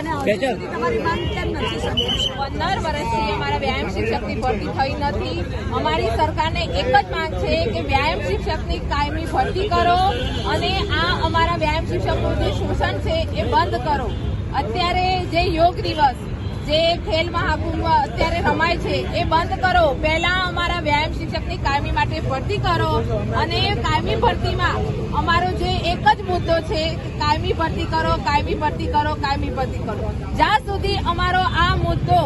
અને તમારી માંગ કેમ નથી સંતોષી પંદર વર્ષથી અમારા વ્યાયામ શિક્ષકની ભરતી થઈ નથી. અમારી સરકારને એક જ માંગ છે કે વ્યાયામ શિક્ષકની કાયમી ભરતી કરો અને આ અમારા વ્યાયામ શિક્ષકનું જે શોષણ છે એ બંધ કરો. અત્યારે જે યોગ દિવસ જે ખેલ મહાકુંભ અત્યારે રમાય છે એ બંધ કરો. પહેલા અમારા વ્યાયામ શિક્ષકની કાયમી માટે ભરતી કરો અને કાયમી ભરતીમાં અમારો જે એક જ મુદ્દો છે કે કાયમી ભરતી કરો કાયમી ભરતી કરો કાયમી ભરતી કરો. જ્યાં સુધી અમારો આ મુદ્દો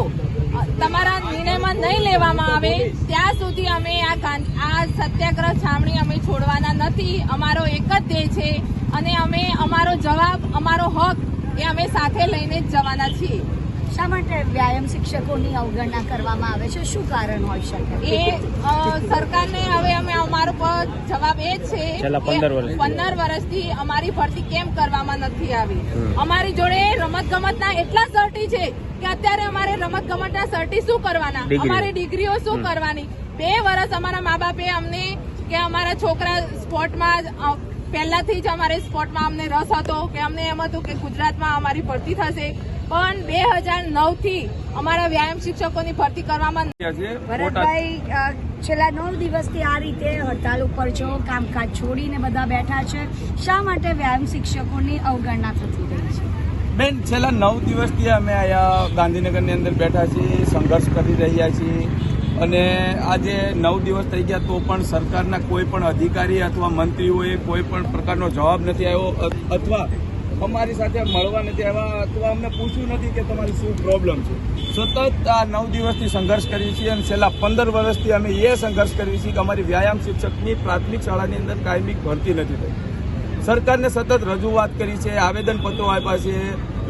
તમારા નિર્ણયમાં નહીં લેવામાં આવે ત્યાં સુધી અમે આ આ સત્યાગ્રહ છાવણી અમે છોડવાના નથી. અમારો એક જ ધ્યેય છે અને અમે અમારો જવાબ અમારો હક એ અમે સાથે લઈને જ જવાના છીએ. શા માટે વ્યાયામ શિક્ષકોની અવગણના કરવામાં આવે છે? શું કારણ હોઈ શકે? એ સરકારને હવે અમે અમારો પર જવાબ એ છે કે પંદર વર્ષથી. અમારી ભરતી કેમ કરવામાં નથી આવી? અમારી જોડે રમત ગમતના એટલા સર્ટી છે કે અત્યારે અમારે રમત ગમતના સર્ટી શું કરવાના. અમારી ડિગ્રીઓ શું કરવાની? બે વર્ષ અમારા મા બાપે અમને કે અમારા છોકરા સ્પોર્ટમાં પહેલાથી જ અમારે સ્પોર્ટમાં અમને રસ હતો કે અમને એમ હતું કે ગુજરાતમાં અમારી ભરતી થશે. પણ બે હજાર નવથી અમારા વ્યાયામ શિક્ષકોની ભરતી કરવામાં ભરતભાઈ છેલ્લા નવ દિવસથી આ રીતે હડતાલ ઉપર છો કામકાજ છોડીને બધા બેઠા છે, શા માટે વ્યાયામ શિક્ષકોની અવગણના થતી રહી છે? બેન, છેલ્લા નવ દિવસથી અમે અહીંયા ગાંધીનગરની અંદર બેઠા છીએ, સંઘર્ષ કરી રહ્યા છીએ. અને આજે નવ દિવસ થઈ ગયા તો પણ સરકારના કોઈ પણ અધિકારી અથવા મંત્રીઓએ કોઈ પણ પ્રકારનો જવાબ નથી આવ્યો અથવા અમારી સાથે મળવા નથી આવ્યા અથવા અમને પૂછ્યું નથી કે તમારી શું પ્રોબ્લેમ છે. સતત આ નવ દિવસથી સંઘર્ષ કરીએ છીએ અને છેલ્લા પંદર વર્ષથી અમે એ સંઘર્ષ કરીએ છીએ કે અમારી વ્યાયામ શિક્ષકની પ્રાથમિક શાળાની અંદર કાયમી ભરતી નથી થઈ. સરકારને સતત રજૂઆત કરી છે, આવેદનપત્રો આપ્યા છે,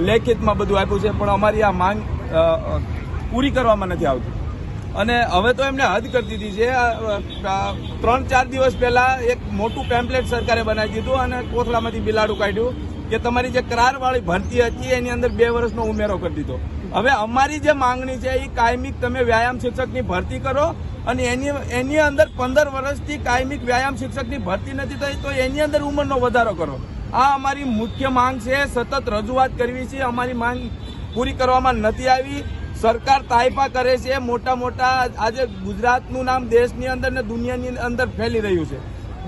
લેખિતમાં બધું આપ્યું છે, પણ અમારી આ માંગ પૂરી કરવામાં નથી આવતી. અને હવે તો એમને હદ કરી દીધી છે. ત્રણ ચાર દિવસ પહેલાં એક મોટું પેમ્પલેટ સરકારે બનાવી દીધું અને કોથળામાંથી બિલાડું કાઢ્યું. કે તમારી જે કરારવાળી ભરતી હતી એની અંદર બે વર્ષનો ઉમેરો કરી દીધો. હવે અમારી જે માંગણી છે એ કાયમિક તમે વ્યાયામ શિક્ષકની ભરતી કરો અને એની એની અંદર પંદર વર્ષથી કાયમિક વ્યાયામ શિક્ષકની ભરતી નથી થઈ તો એની અંદર ઉંમરનો વધારો કરો. આ અમારી મુખ્ય માંગ છે, સતત રજૂઆત કરવી છે, અમારી માંગ પૂરી કરવામાં નથી આવી. સરકાર તાઇપા કરે છે, મોટા મોટા આજે ગુજરાતનું નામ દેશની અંદર ને દુનિયાની અંદર ફેલી રહ્યું છે.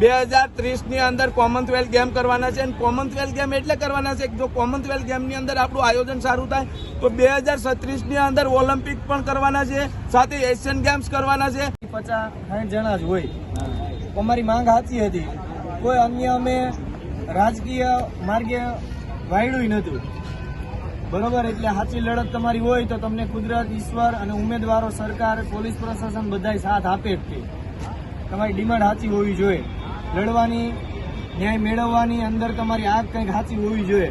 બે હજાર ત્રીસની અંદર કોમનવેલ્થ ગેમ કરવાના છે અને કોમનવેલ્થ ગેમ એટલે કરવાના છે જો કોમનવેલ્થ ગેમની અંદર આપણું આયોજન સારું થાય, તો બે હજાર સત્રીસની અંદર ઓલિમ્પિક પણ કરવાના છે, સાથે એશિયન ગેમ્સ કરવાના છે. પચાસ સાઠ જણા જ હોય. અમારી માંગ સાચી હતી. કોઈ અન્ય અમે રાજકીય માર્ગે વાયડું નહોતું. બરોબર? એટલે સાચી લડત તમારી હોય તો તમને કુદરત, ઈશ્વર અને ઉમેદવારો, સરકાર, પોલીસ પ્રશાસન બધાય સાથ આપે જ છે તમારી ડિમાન્ડ સાચી હોવી જોઈએ. લડવાની ન્યાય મેળવવાની અંદર તમારી આગ કંઈક હાચી હોવી જોઈએ.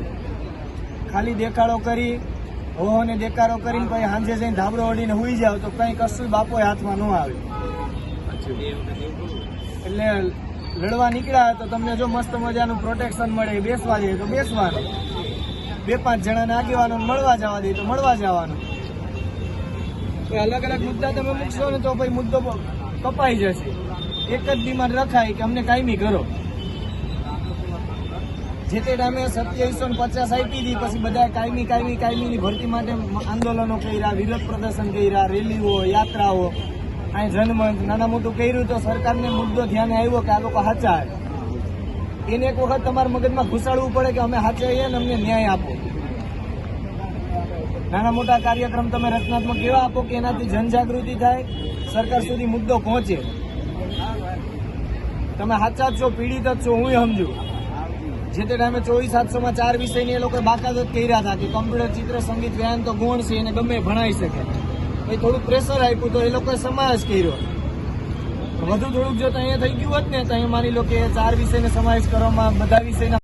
ખાલી દેખાડો કરી હોહોને દેખાડો કરીને પછી સાંજે જઈને ધાબળો અડીને હોઈ જાવ તો કંઈ કશું બાપોએ હાથમાં ન આવે. એટલે લડવા નીકળ્યા તો તમને જો મસ્ત મજાનું પ્રોટેક્શન મળે બેસવા જઈએ તો બેસવાનું. બે પાંચ જણાને આગેવાનો મળવા જવા દે તો મળવા જવાનું. અલગ અલગ મુદ્દા તમે મૂકશો ને તો પછી મુદ્દો કપાઈ જશે. એક જ ડિમાન્ડ રખાય કે અમને કાયમી કરો જે તે ટાઈમે સત્યાવીસો પચાસ આપી હતી પછી બધા કાયમી કાયમી, કાયમીની ભરતી માટે આંદોલનો કર્યા, વિરોધ પ્રદર્શન કર્યા, રેલીઓ, યાત્રાઓ. અહીં જનમંચ નાના મોટું કર્યું તો સરકારને મુદ્દો ધ્યાને આવ્યો કે આ લોકો સાચા એને એક વખત તમારા મગજમાં ઘુસાડવું પડે કે અમે સાચા છીએ ને અમને ન્યાય આપો. નાના મોટા કાર્યક્રમ તમે રચનાત્મક એવા આપો કે એનાથી જનજાગૃતિ થાય, સરકાર સુધી મુદ્દો પહોંચે. તમે સાચા જ છો પીડિત જ છો, હું સમજુ. જે તે ટાઈમે ચોવીસ સાતસોમાં ચાર વિષયની એ લોકો બાકાત જ કર્યા હતા કે કમ્પ્યુટર, ચિત્ર, સંગીત, વ્યાયામ તો ગુણ છે, એને ગમે ભણાઈ શકે. એ થોડુંક પ્રેશર આપ્યું તો એ લોકોએ સમાવેશ કર્યો. વધુ થોડુંક જો અહીંયા થઈ ગયું હોત ને, તો અહીંયા માની લો કે ચાર વિષયને સમાવેશ કરવામાં, બધા વિષયના